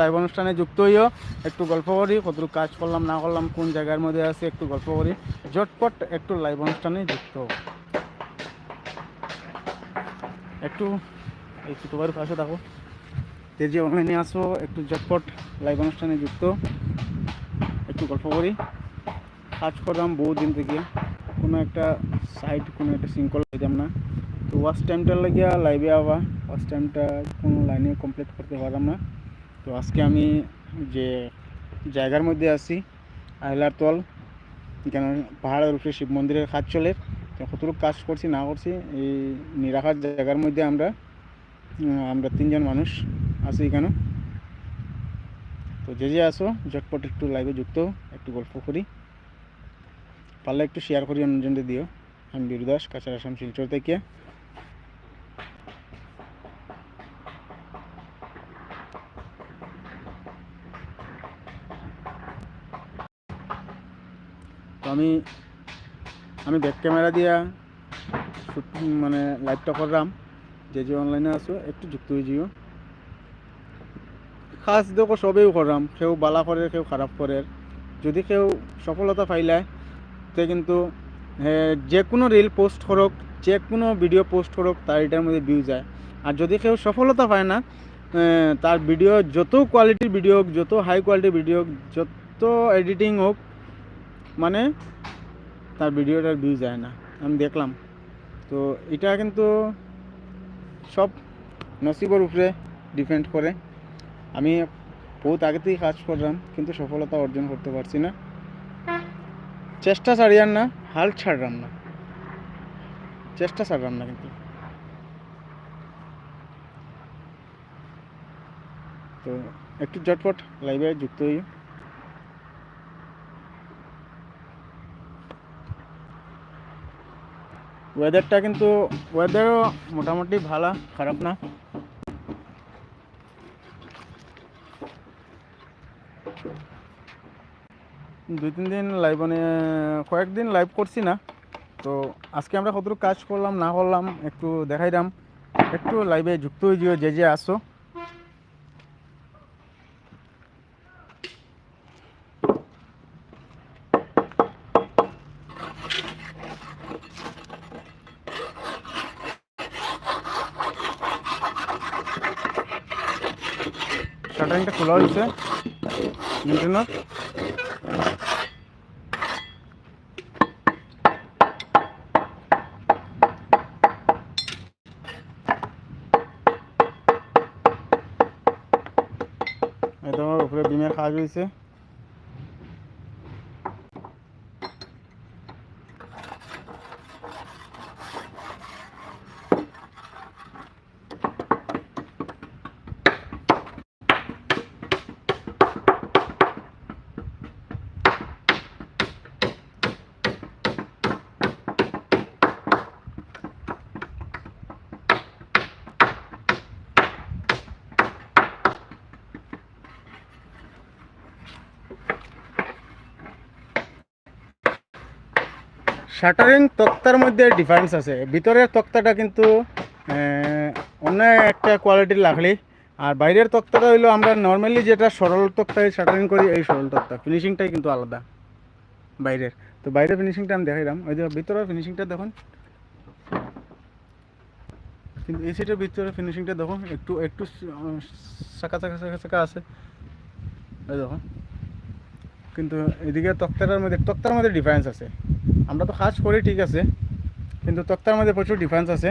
Live অনুষ্ঠানে যুক্ত হইও। একটু গল্প করি, কতটুকু কাজ করলাম, না করলাম, কোন জায়গার মধ্যে আছে, একটু গল্প করি। ঝটপট একটু লাইভ অনুষ্ঠানে যুক্ত। একটু এই ছোটোবার পাশে থাকো। যে অনলাইনে আসো, একটু ঝটপট লাইভ অনুষ্ঠানে যুক্ত একটু গল্প করি। কাজ করলাম বহুদিন থেকে। কোনো একটা সাইট কোনো একটা শৃঙ্খলা পেতাম না। তো ওয়াচ টাইমটা লাগিয়া লাইভে আবার ওয়াচ টাইমটা কোনো লাইনে কমপ্লিট করতে পারলাম না। তো আজকে আমি যে জায়গার মধ্যে আছি আইলার তল কেন পাহাড়ের উপরে শিব মন্দিরের কাজ চলে। কতটুকু কাজ করছি, না করছি, এই নিরাকার জায়গার মধ্যে আমরা আমরা তিনজন মানুষ আছি এখানে। তো যে যে আসো, ঝটপট একটু লাইভে যুক্ত একটু গল্প করি। পারলে একটু শেয়ার করি, অন্যজনদের দিও। আমি বীরদাস কাছার আসাম শিলচর থেকে। আমি আমি ব্যাক ক্যামেরা দিয়া মানে লাইভটা করলাম। যে যে অনলাইনে আছো, একটু যুক্ত হয়ে যেও। খাস দেখো, সবেও করলাম। কেউ বালা করে, কেউ খারাপ করে। যদি কেউ সফলতা পাইলায় তে কিন্তু যে কোনো রিল পোস্ট করুক, যে কোনো ভিডিও পোস্ট করুক, তার এটার মধ্যে ভিউ যায়। আর যদি কেউ সফলতা পায় না তার ভিডিও যত কোয়ালিটির ভিডিও হোক, যত হাই কোয়ালিটির ভিডিও হোক, যত এডিটিং হোক মানে তার ভিডিওটার ভিউ যায় না। আমি দেখলাম। তো এটা কিন্তু সব নসিবের উপরে ডিপেন্ড করে। আমি বহুত আগে থেকেই কাজ করলাম, কিন্তু সফলতা অর্জন করতে পারছি না। চেষ্টা ছাড়িয়ার না, হাল ছাড়লাম না। চেষ্টা ছাড়লাম না কিন্তু। তো একটু ঝটপট লাইভে যুক্ত হই। ওয়েদারটা কিন্তু ওয়েদারও মোটামুটি ভালো, খারাপ না। দুই তিন দিন লাইভ মানে কয়েকদিন লাইভ করছি না। তো আজকে আমরা কতটুকু কাজ করলাম, না করলাম, একটু দেখাইলাম। একটু লাইভে যুক্ত হয়ে যে যে আসো। শাটারিংটা খোলা হয়েছে মিল্টনের এই তোমার উপরে ডিমের কাজ হয়েছে শাটারিং তক্তার মধ্যে ডিফারেন্স আছে। ভিতরের তক্তাটা কিন্তু অন্য একটা কোয়ালিটির লাগলে আর বাইরের তক্তাটা হইল আমরা নর্মালি যেটা সরল তক্তায় শাটারিং করি, এই সরল তক্তা। ফিনিশিংটাই কিন্তু আলাদা বাইরের। তো বাইরের ফিনিশিংটা আমি দেখাইলাম ওই যে ভিতরের ফিনিশিংটা দেখুন। কিন্তু এই সাইডের ভিতরে ফিনিশিংটা দেখুন, একটু একটু চাকা চাকা চাকা চাকা আছে। দেখুন। কিন্তু এদিকে তক্তাটার মধ্যে, তক্তার মধ্যে ডিফারেন্স আছে। আমরা তো কাজ করি ঠিক আছে, কিন্তু তক্তার মধ্যে প্রচুর ডিফারেন্স আছে।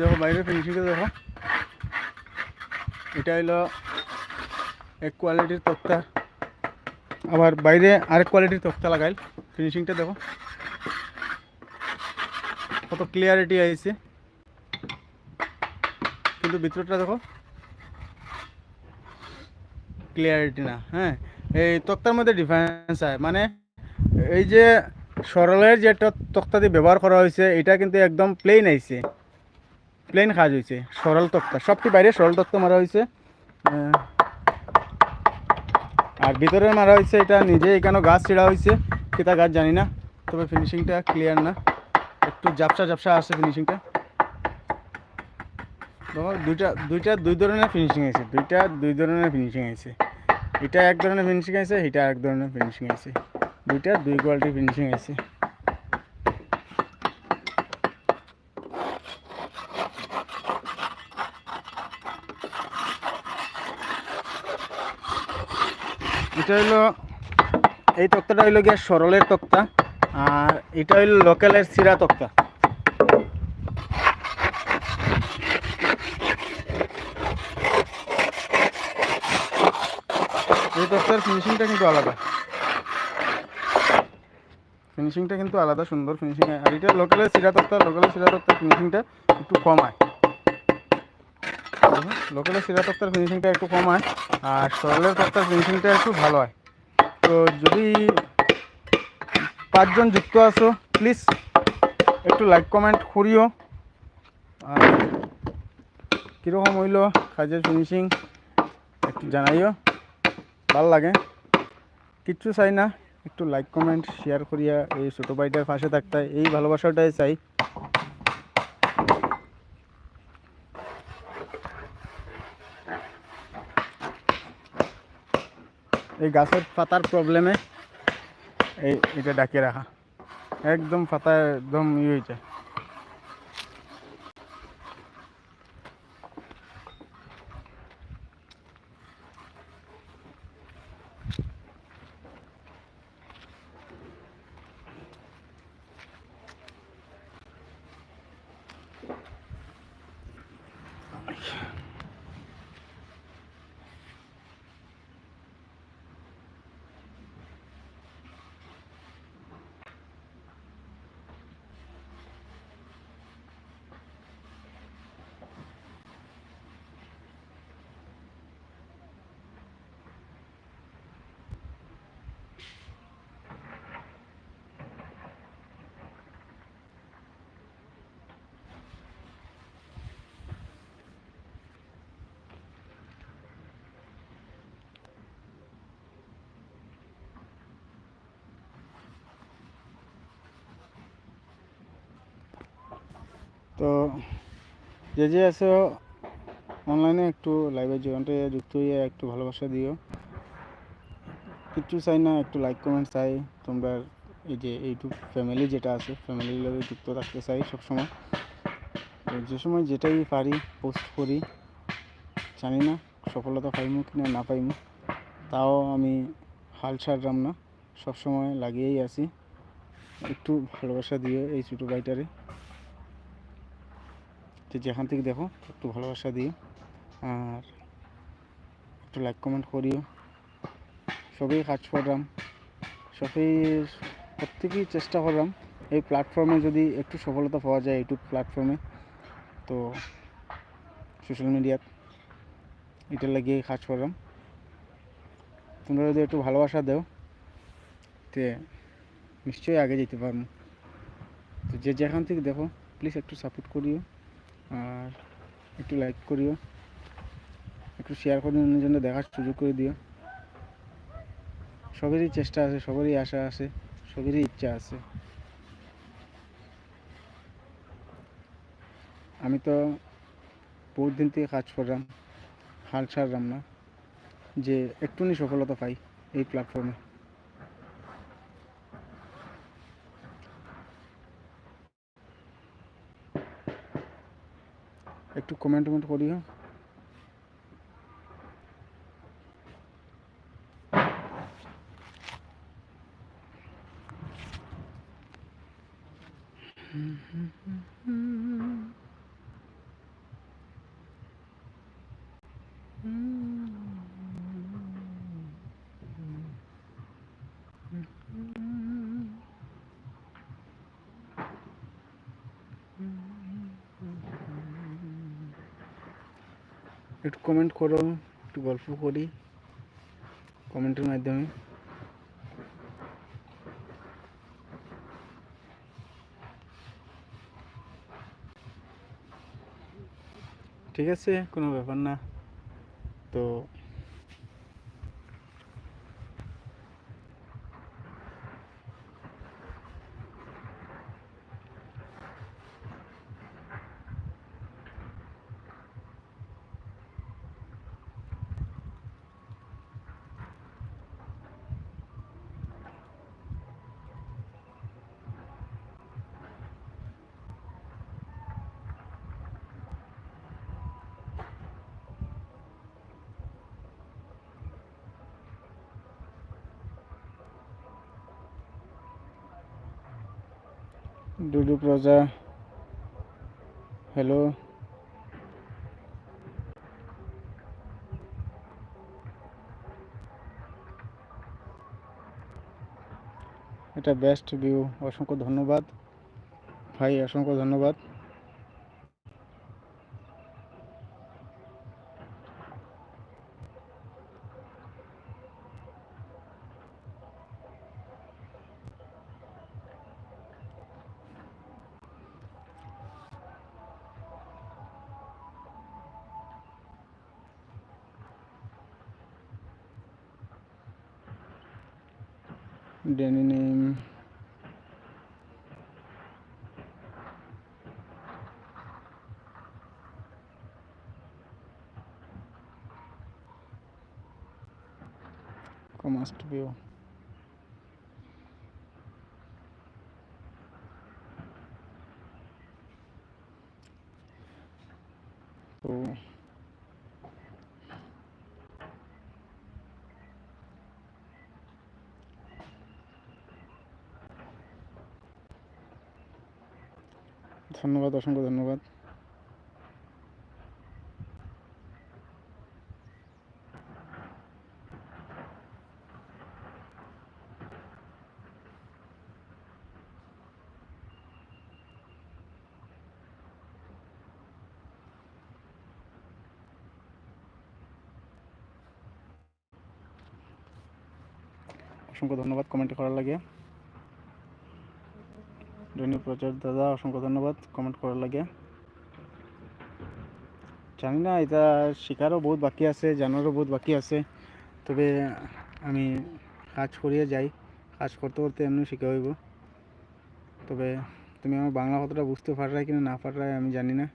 দেখো বাইরে ফিনিশিংটা দেখো। এটা হলো এক কোয়ালিটির তক্তা। আবার বাইরে আরেক কোয়ালিটির তক্তা লাগাইল ফিনিশিংটা দেখো। কত ক্লিয়ারিটি আইছে। কিন্তু ভিতরটা দেখো। ক্লিয়ারিটি না হ্যাঁ। এই তক্তার মধ্যে ডিফারেন্স হয় মানে এই যে সরলের যে একটা তক্তা দিয়ে ব্যবহার করা হয়েছে, এটা কিন্তু একদম প্লেন আইছে। প্লেন কাজ হয়েছে সরল তক্তা। সবটি বাইরে সরল তক্তা মারা হয়েছে আর ভিতরে মারা হয়েছে এটা নিজে এখানে গাছ ছিঁড়া হয়েছে কেতা গাছ জানি না, তবে ফিনিশিংটা ক্লিয়ার না। একটু জাপসা জাপসা আছে ফিনিশিংটা দুইটা দুইটা দুই ধরনের ফিনিশিং আছে দুইটা দুই ধরনের ফিনিশিং আছে এটা এক ধরনের ফিনিশিং আছে এটা এক ধরনের ফিনিশিং আছে দুইটা দুই কোয়ালিটির ফিনিশিং আছে এটা হইল এই তক্তাটা হইল গিয়া সরলের তক্তা, আর এটা হইল লোকালের সিরা তক্তা। এই তক্তার ফিনিশিংটা কিন্তু আলাদা। ফিনিশিংটা কিন্তু আলাদা, সুন্দর ফিনিশিং আর এটা লোকালের সিরা তক্তা, লোকালের সিরা তক্তার ফিনিশিংটা একটু কম হয়। লোকালের সিরা তক্তার ফিনিশিংটা একটু কম হয়, আর সরলের তক্তার ফিনিশিংটা একটু ভালো হয়। তো যদি পাঁচজন যুক্ত আছো প্লিজ একটু লাইক কমেন্ট করিও। আর কীরকম হইল কাজের ফিনিশিং একটু জানাইও। ভালো লাগে। কিচ্ছু চাই না, একটু লাইক কমেন্ট শেয়ার করিয়া এই ছোটো ভাইটার পাশে থাকতে এই ভালোবাসাটাই চাই। এই গাছের পাতার প্রবলেমে এই এটা ডাকিয়ে রাখা। একদম পাতা একদম ইয়ে হয়েছে। তো যে যে আছো অনলাইনে একটু লাইভের জীবনটা যুক্ত হয়ে একটু ভালোবাসা দিও। কিচ্ছু চাই না, একটু লাইক কমেন্ট চাই। তোমরা এই যে ইউটিউব ফ্যামিলি যেটা আছে ফ্যামিলির লোক যুক্ত থাকতে চাই সবসময়। তো যে সময় যেটাই পারি পোস্ট করি। জানি না সফলতা পাইমু কি না না পাইমু। তাও আমি হাল ছাড়লাম না। সবসময় লাগিয়েই আছি। একটু ভালোবাসা দিও এই ছোটো ভাইটারে। যে যেখান থেকে দেখো, একটু ভালোবাসা দিও। আর একটু লাইক কমেন্ট করিও। সবই কাজ করলাম। সবই প্রত্যেকেই চেষ্টা করলাম। এই প্ল্যাটফর্মে যদি একটু সফলতা পাওয়া যায় ইউটিউব প্ল্যাটফর্মে তো সোশ্যাল মিডিয়াত এটা লাগিয়ে কাজ করলাম। তোমরা যদি একটু ভালোবাসা দাও, তে নিশ্চয়ই আগে যেতে পারব। তো যে যেখান থেকে দেখো প্লিজ একটু সাপোর্ট করিও। আর একটু লাইক করিও। একটু শেয়ার করে অন্যজনে দেখার সুযোগ করে দিও। সবেরই চেষ্টা আছে, সবারই আশা আছে, সবেরই ইচ্ছা আছে। আমি তো বহুত দিন থেকে কাজ করলাম, হাল ছাড়লাম না, যে একটুনি সফলতা পাই এই প্ল্যাটফর্মে একটু কমেন্ট টমেন্ট করিও একটু কমেন্ট করো একটু গল্প করি কমেন্টের মাধ্যমে। ঠিক আছে কোনো ব্যাপার না। তো ডুডু প্রজা হ্যালো এটা বেস্ট ভিউ অসংখ্য ধন্যবাদ। ভাই অসংখ্য ধন্যবাদ। Must view তো ধন্যবাদ অসংখ্য ধন্যবাদ অসংখ্য ধন্যবাদ কমেন্ট করার লাগে। দৈনিক প্রচার দাদা, অসংখ্য ধন্যবাদ কমেন্ট করার লাগে। জানি না, এটা শেখারও বহুত বাকি আছে জানারও বহুত বাকি আছে। তবে আমি কাজ করিয়ে যাই। কাজ করতে করতে এমনি শেখা হইব। তবে তুমি আমার বাংলা কথাটা বুঝতে পারাই কিনা না পারাই আমি জানি না।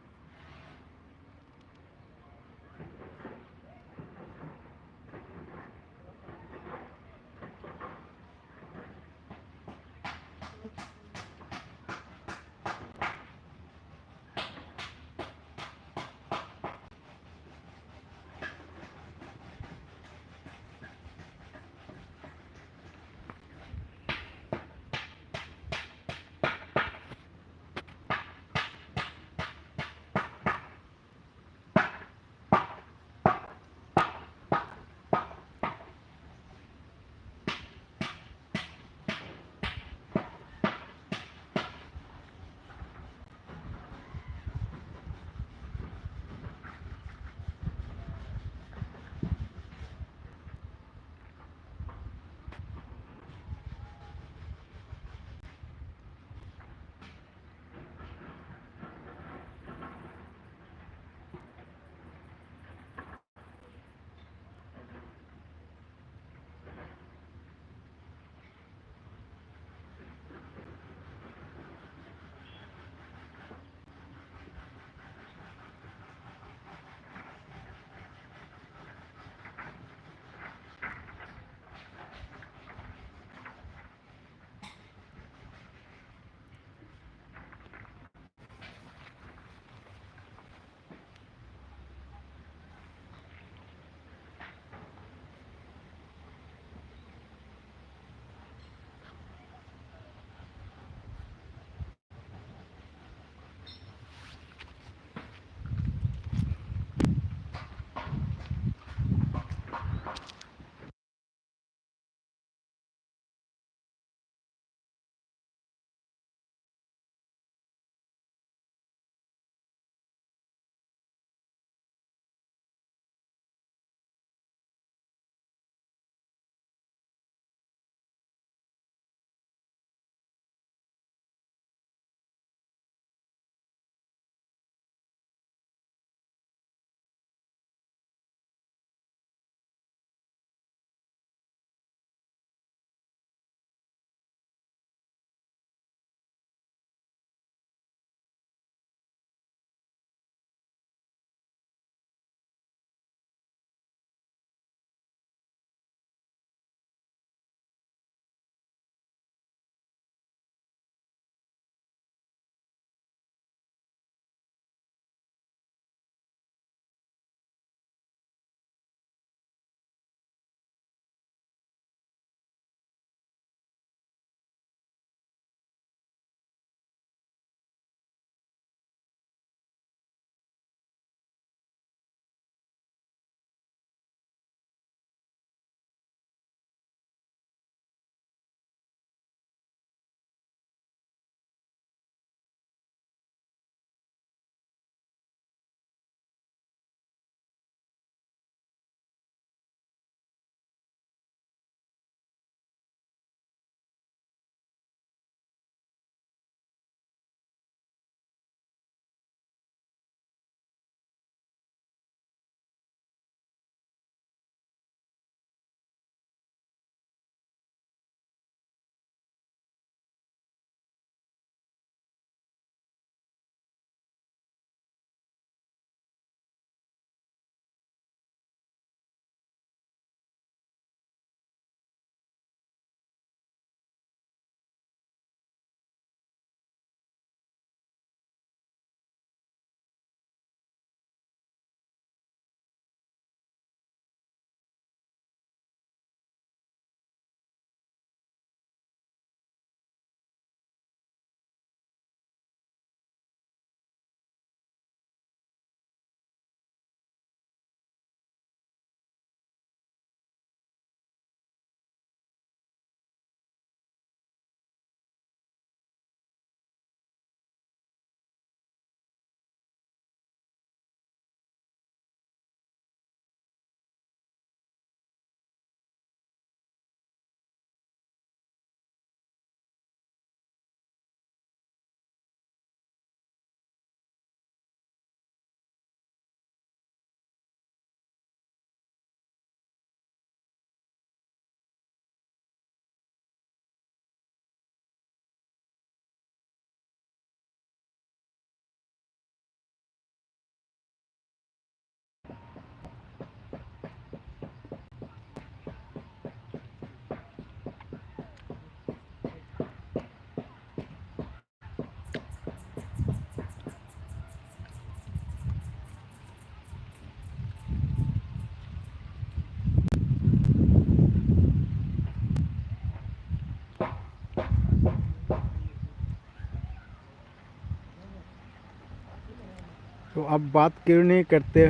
तो अब बात क्यों नहीं करते?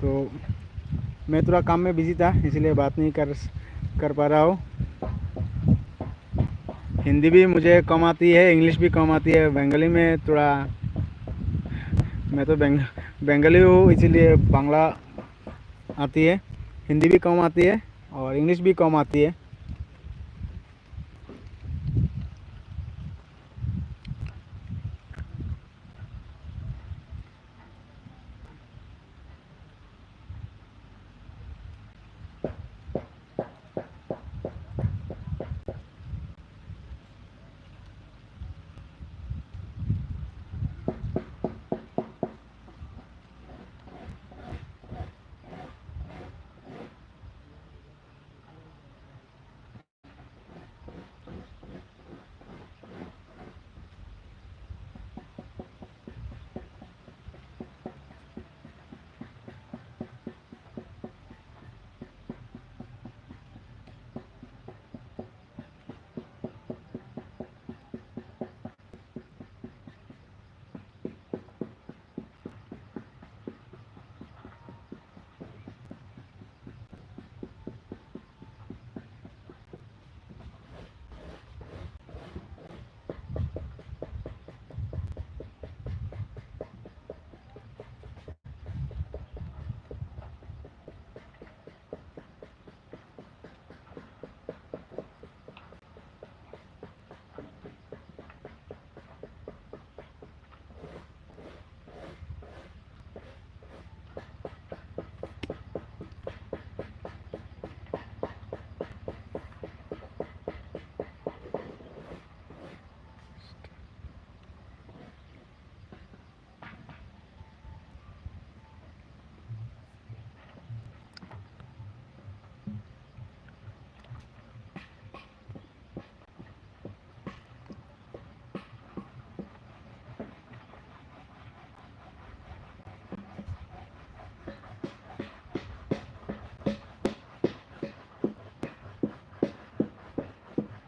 तो मैं थोड़ा काम में बिज़ी था, इसलिए बात नहीं कर कर पा रहा हूँ। हिंदी भी मुझे कम आती है, इंग्लिश भी कम आती है, बंगाली में थोड़ा, मैं तो बेंग, बंगाली हूँ, इसीलिए बांग्ला आती है। हिंदी भी कम आती है और इंग्लिश भी कम आती है।